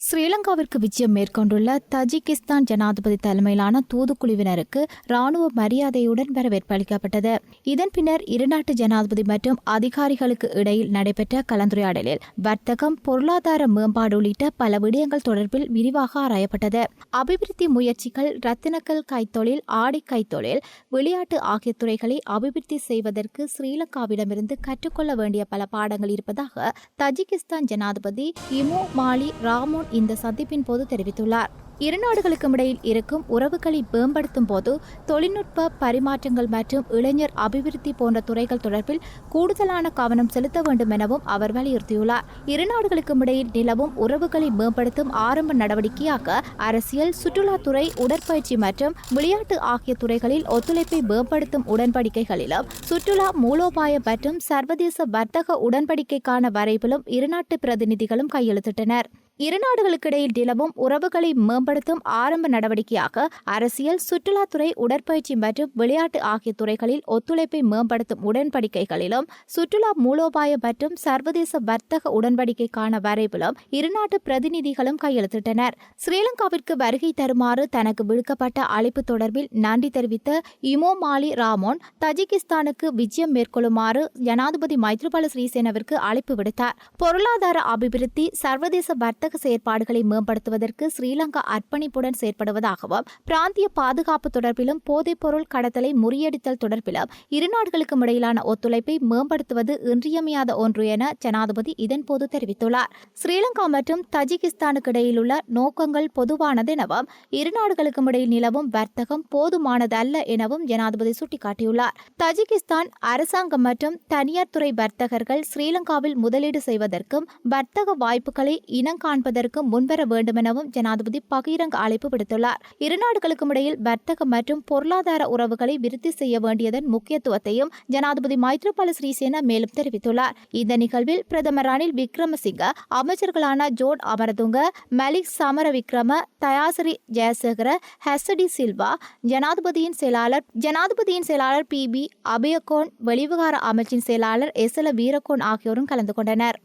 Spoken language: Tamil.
ஸ்ரீலங்காவிற்கு விஜயம் மேற்கொண்டுள்ள தஜிகிஸ்தான் ஜனாதிபதி தலைமையிலான தூதுக்குழுவினருக்கு ராணுவ மரியாதையுடன் வரவேற்பு அளிக்கப்பட்டது. இதன் பின்னர் இருநாட்டு ஜனாதிபதி மற்றும் அதிகாரிகளுக்கு இடையில் நடைபெற்ற கலந்துரையாடலில் வர்த்தகம் பொருளாதார மேம்பாடு உள்ளிட்ட பல விடயங்கள் தொடர்பில் விரிவாக ஆராயப்பட்டது. அபிவிருத்தி முயற்சிகள் ரத்தினக்கல் கைத்தொழில் ஆடை கைத்தொழில் விளையாட்டு ஆகிய துறைகளை அபிவிருத்தி செய்வதற்கு ஸ்ரீலங்காவிடமிருந்து கற்றுக்கொள்ள வேண்டிய பல பாடங்கள் இருப்பதாக தஜிகிஸ்தான் ஜனாதிபதி இமோ மாலி ராமோன் இந்த சந்திப்பின் போது தெரிவித்துள்ளார். இரு நாடுகளுக்கும் இடையில் இருக்கும் உறவுகளை மேம்படுத்தும் போது தொழில்நுட்ப பரிமாற்றங்கள் மற்றும் இளைஞர் அபிவிருத்தி போன்ற துறைகள் தொடர்பில் கூடுதலான கவனம் செலுத்த வேண்டும் எனவும் அவர் வலியுறுத்தியுள்ளார். இரு நாடுகளுக்கும் இடையில் நிலவும் உறவுகளை மேம்படுத்தும் ஆரம்ப நடவடிக்கையாக அரசியல் சுற்றுலாத்துறை உடற்பயிற்சி மற்றும் விளையாட்டு ஆகிய துறைகளில் ஒத்துழைப்பை மேம்படுத்தும் உடன்படிக்கைகளிலும் சுற்றுலா மூலோபாய மற்றும் சர்வதேச வர்த்தக உடன்படிக்கைக்கான வரைவிலும் இருநாட்டு பிரதிநிதிகளும் கையெழுத்திட்டனர். இரு நாடுகளுக்கிடையில் நிலவும் உறவுகளை மேம்படுத்தும் ஆரம்ப நடவடிக்கையாக அரசியல் சுற்றுலாத்துறை உடற்பயிற்சி மற்றும் விளையாட்டு ஆகிய துறைகளில் ஒத்துழைப்பை மேம்படுத்தும் உடன்படிக்கைகளிலும் சுற்றுலா மூலோபாய மற்றும் சர்வதேச வர்த்தக உடன்படிக்கைக்கான வரைவிலும் இருநாட்டு பிரதிநிதிகளும் கையெழுத்திட்டனர். ஸ்ரீலங்காவிற்கு வருகை தருமாறு தனக்கு விடுக்கப்பட்ட அழைப்பு தொடர்பில் நன்றி தெரிவித்த இமோ மாலி ராமோன் தஜிகிஸ்தானுக்கு விஜயம் மேற்கொள்ளுமாறு ஜனாதிபதி மைத்ரிபால ஸ்ரீசேனவிற்கு அழைப்பு விடுத்தார். பொருளாதார அபிவிருத்தி சர்வதேச வர்த்தக வர்த்தக செயற்பாடுகளை மேம்படுத்துவதற்கு ஸ்ரீலங்கா அர்ப்பணிப்புடன் செயற்படுவதாகவும் பிராந்திய பாதுகாப்பு தொடர்பிலும் போதைப்பொருள் கடத்தலை முறியடித்தல் தொடர்பிலும் இரு நாடுகளுக்கும் இடையிலான ஒத்துழைப்பை மேம்படுத்துவது இன்றியமையாத ஒன்று என ஜனாதிபதி இதன்போது தெரிவித்துள்ளார். ஸ்ரீலங்கா மற்றும் தஜிகிஸ்தானுக்கு இடையிலுள்ள நோக்கங்கள் பொதுவானது எனவும் இரு நாடுகளுக்கும் இடையில் நிலவும் வர்த்தகம் போதுமானதல்ல எனவும் ஜனாதிபதி சுட்டிக்காட்டியுள்ளார். தஜிகிஸ்தான் அரசாங்கம் மற்றும் தனியார் துறை வர்த்தகர்கள் ஸ்ரீலங்காவில் முதலீடு செய்வதற்கும் வர்த்தக வாய்ப்புகளை இனங்காண காண்பதற்கு முன்வர வேண்டுமெனவும் ஜனாதிபதி பகிரங்க அழைப்பு விடுத்துள்ளார். இரு நாடுகளுக்கும் இடையில் வர்த்தக மற்றும் பொருளாதார உறவுகளை விருத்தி செய்ய வேண்டியதன் முக்கியத்துவத்தையும் ஜனாதிபதி மைத்ரிபால ஸ்ரீசேன மேலும் தெரிவித்துள்ளார். இந்த நிகழ்வில் பிரதமர் ரணில் விக்ரமசிங்க அமைச்சர்களான ஜோன் அமரதுங்க மலிக் சமர விக்ரம தயாசிரி ஜெயசேகர ஹெசடி சில்வா ஜனாதிபதியின் செயலாளர் ஜனாதிபதியின் செயலாளர் பி பி அபயகோன் வெளிவிவகார அமைச்சின் செயலாளர் எஸ் எல வீரகோன் ஆகியோரும் கலந்து கொண்டனர்.